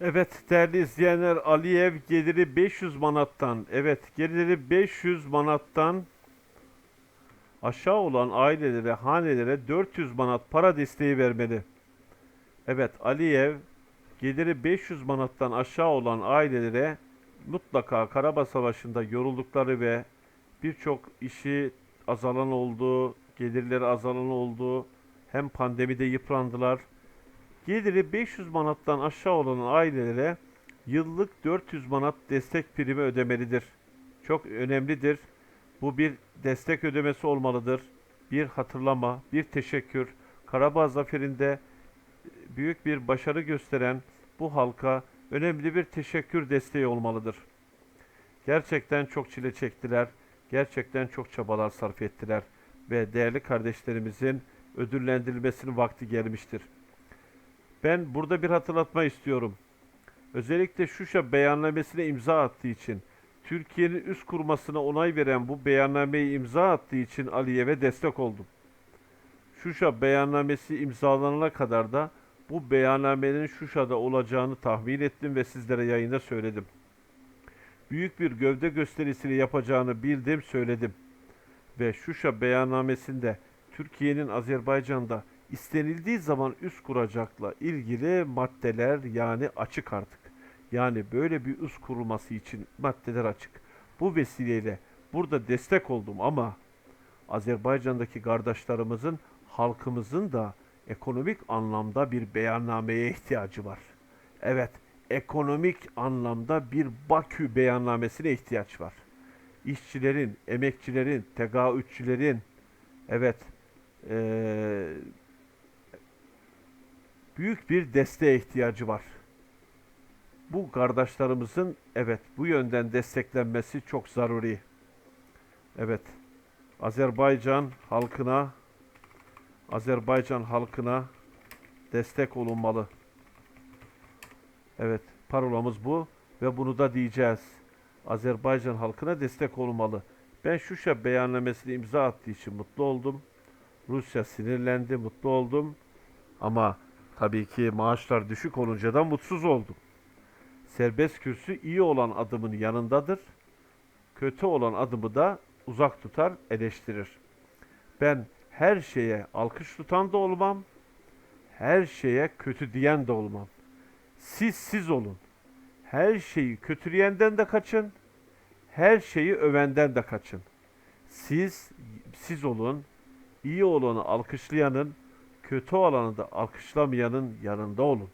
Evet değerli izleyenler Aliyev geliri 500 manattan evet geliri 500 manattan aşağı olan ailelere hanelere 400 manat para desteği vermeli. Evet Aliyev geliri 500 manattan aşağı olan ailelere mutlaka Karabağ Savaşı'nda yoruldukları ve birçok işi azalan oldu, gelirleri azalan oldu. Hem pandemide yıprandılar. Geliri 500 manattan aşağı olan ailelere yıllık 400 manat destek primi ödemelidir. Çok önemlidir. Bu bir destek ödemesi olmalıdır. Bir hatırlama, bir teşekkür. Karabağ Zaferi'nde büyük bir başarı gösteren bu halka önemli bir teşekkür desteği olmalıdır. Gerçekten çok çile çektiler. Gerçekten çok çabalar sarf ettiler ve değerli kardeşlerimizin ödüllendirilmesinin vakti gelmiştir. Ben burada bir hatırlatma istiyorum. Özellikle Şuşa beyannamesine imza attığı için, Türkiye'nin üst kurmasına onay veren bu beyannameyi imza attığı için Aliyev'e destek oldum. Şuşa beyannamesi imzalanana kadar da bu beyannamenin Şuşa'da olacağını tahmin ettim ve sizlere yayında söyledim. Büyük bir gövde gösterisini yapacağını bildim, söyledim. Ve Şuşa beyannamesinde Türkiye'nin Azerbaycan'da istenildiği zaman üst kuracakla ilgili maddeler yani açık artık. Yani böyle bir üst kurulması için maddeler açık. Bu vesileyle burada destek oldum ama Azerbaycan'daki kardeşlerimizin, halkımızın da ekonomik anlamda bir beyannameye ihtiyacı var. Evet, ekonomik anlamda bir Bakü beyannamesine ihtiyaç var. İşçilerin, emekçilerin, tegaütçülerin, evet, eee büyük bir desteğe ihtiyacı var. Bu kardeşlerimizin evet bu yönden desteklenmesi çok zaruri. Evet. Azerbaycan halkına Azerbaycan halkına destek olunmalı. Evet, parolamız bu ve bunu da diyeceğiz. Azerbaycan halkına destek olunmalı. Ben Şuşa beyannamesini imza attığı için mutlu oldum. Rusya sinirlendi, mutlu oldum. Ama tabii ki maaşlar düşük olunca da mutsuz oldum. Serbest kürsü iyi olan adımın yanındadır. Kötü olan adımı da uzak tutar, eleştirir. Ben her şeye alkış tutan da olmam, her şeye kötü diyen de olmam. Siz siz olun. Her şeyi kötüleyenden de kaçın, her şeyi övenden de kaçın. Siz siz olun, iyi olanı alkışlayanın, kötü olanı da alkışlamayanın yanında olun.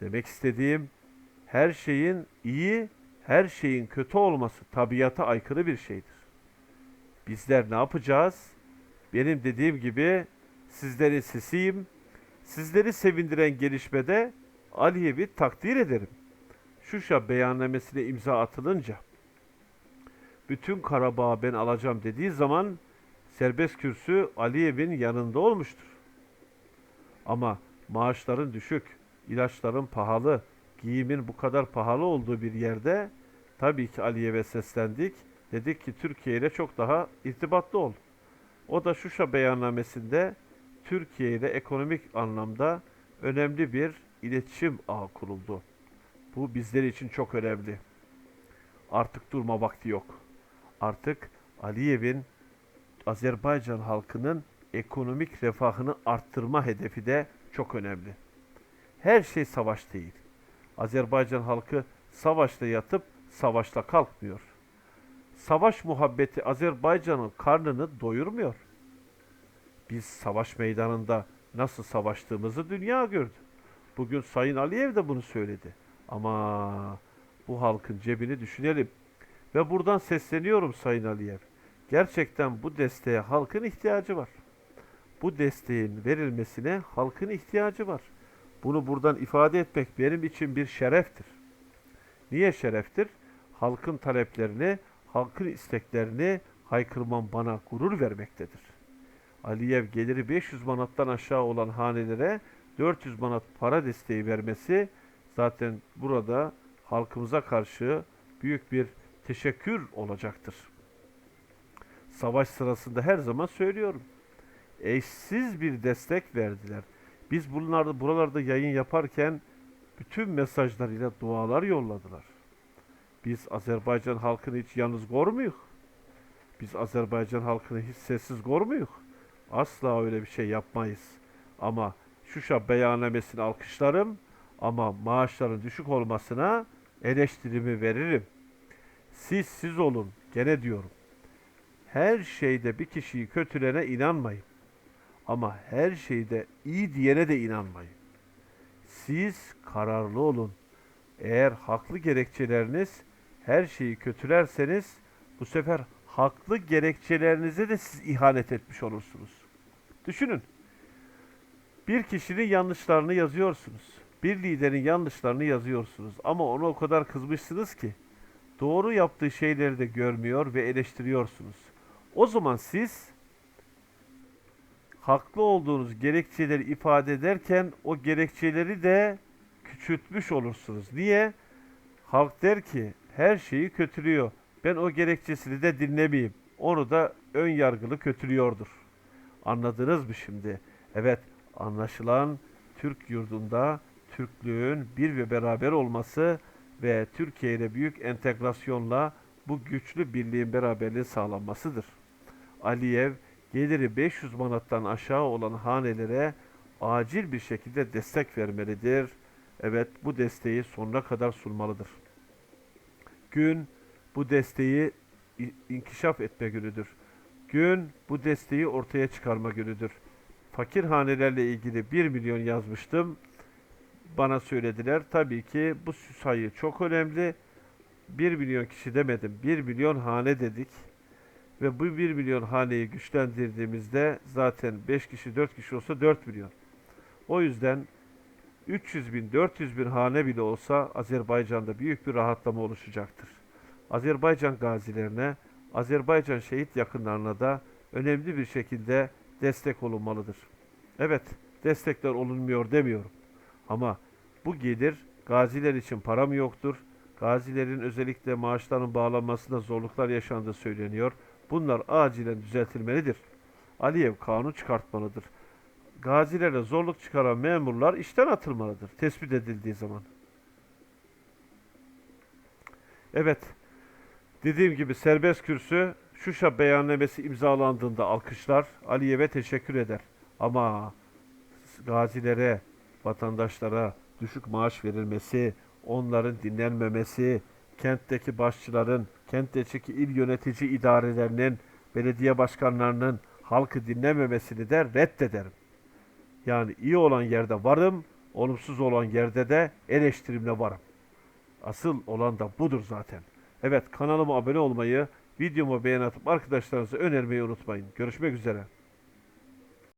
Demek istediğim her şeyin iyi, her şeyin kötü olması tabiata aykırı bir şeydir. Bizler ne yapacağız? Benim dediğim gibi sizlerin sesiyim. Sizleri sevindiren gelişmede Aliyev'i takdir ederim. Şuşa beyannamesine imza atılınca bütün Karabağ'ı ben alacağım dediği zaman serbest kürsü Aliyev'in yanında olmuştur. Ama maaşların düşük, ilaçların pahalı, giyimin bu kadar pahalı olduğu bir yerde tabii ki Aliyev'e seslendik. Dedik ki Türkiye ile çok daha irtibatlı ol. O da Şuşa beyannamesinde Türkiye ile ekonomik anlamda önemli bir iletişim ağı kuruldu. Bu bizler için çok önemli. Artık durma vakti yok. Artık Aliyev'in Azerbaycan halkının ekonomik refahını arttırma hedefi de çok önemli. Her şey savaş değil. Azerbaycan halkı savaşta yatıp savaşta kalkmıyor. Savaş muhabbeti Azerbaycan'ın karnını doyurmuyor. Biz savaş meydanında nasıl savaştığımızı dünya gördü. Bugün Sayın Aliyev de bunu söyledi. Ama bu halkın cebini düşünelim. Ve buradan sesleniyorum Sayın Aliyev. Gerçekten bu desteğe halkın ihtiyacı var. Bu desteğin verilmesine halkın ihtiyacı var. Bunu buradan ifade etmek benim için bir şereftir. Niye şereftir? Halkın taleplerini, halkın isteklerini haykırmam bana gurur vermektedir. Aliyev geliri 500 manattan aşağı olan hanelere 400 manat para desteği vermesi zaten burada halkımıza karşı büyük bir teşekkür olacaktır. Savaş sırasında her zaman söylüyorum. Eşsiz bir destek verdiler. Biz bunlarda buralarda yayın yaparken bütün mesajlarıyla dualar yolladılar. Biz Azerbaycan halkını hiç yalnız görmüyoruz. Biz Azerbaycan halkını hiç sessiz görmüyoruz. Asla öyle bir şey yapmayız. Ama Şuşa beyannamesini alkışlarım ama maaşların düşük olmasına eleştirimi veririm. Siz siz olun gene diyorum. Her şeyde bir kişiyi kötülene inanmayın. Ama her şeyde iyi diyene de inanmayın. Siz kararlı olun. Eğer haklı gerekçeleriniz her şeyi kötülerseniz bu sefer haklı gerekçelerinize de siz ihanet etmiş olursunuz. Düşünün. Bir kişinin yanlışlarını yazıyorsunuz. Bir liderin yanlışlarını yazıyorsunuz. Ama ona o kadar kızmışsınız ki doğru yaptığı şeyleri de görmüyor ve eleştiriyorsunuz. O zaman siz haklı olduğunuz gerekçeleri ifade ederken o gerekçeleri de küçültmüş olursunuz. Niye? Halk der ki her şeyi kötülüyor. Ben o gerekçesini de dinlemeyeyim. Onu da ön yargılı kötülüyordur. Anladınız mı şimdi? Evet, anlaşılan Türk yurdunda Türklüğün bir ve beraber olması ve Türkiye ile büyük entegrasyonla bu güçlü birliğin beraberliği sağlanmasıdır. Aliyev geliri 500 manattan aşağı olan hanelere acil bir şekilde destek vermelidir. Evet bu desteği sonuna kadar sunmalıdır. Gün bu desteği inkişaf etme günüdür. Gün bu desteği ortaya çıkarma günüdür. Fakir hanelerle ilgili 1 milyon yazmıştım. Bana söylediler. Tabii ki bu sayı çok önemli. 1 milyon kişi demedim. 1 milyon hane dedik. Ve bu 1 milyon haneyi güçlendirdiğimizde zaten 5 kişi 4 kişi olsa 4 milyon. O yüzden 300 bin 400 bin hane bile olsa Azerbaycan'da büyük bir rahatlama oluşacaktır. Azerbaycan gazilerine, Azerbaycan şehit yakınlarına da önemli bir şekilde destek olunmalıdır. Evet, destekler olunmuyor demiyorum. Ama bu gelir gaziler için para mı yoktur? Gazilerin özellikle maaşlarının bağlanmasında zorluklar yaşandığı söyleniyor. Bunlar acilen düzeltilmelidir. Aliyev kanun çıkartmalıdır. Gazilere zorluk çıkaran memurlar işten atılmalıdır tespit edildiği zaman. Evet, dediğim gibi serbest kürsü Şuşa beyannamesi imzalandığında alkışlar, Aliyev'e teşekkür eder. Ama gazilere, vatandaşlara düşük maaş verilmesi, onların dinlenmemesi, kentteki başçıların, kentteki il yönetici idarelerinin, belediye başkanlarının halkı dinlememesini de reddederim. Yani iyi olan yerde varım, olumsuz olan yerde de eleştirimle varım. Asıl olan da budur zaten. Evet kanalıma abone olmayı, videomu beğen atıp arkadaşlarınıza önermeyi unutmayın. Görüşmek üzere.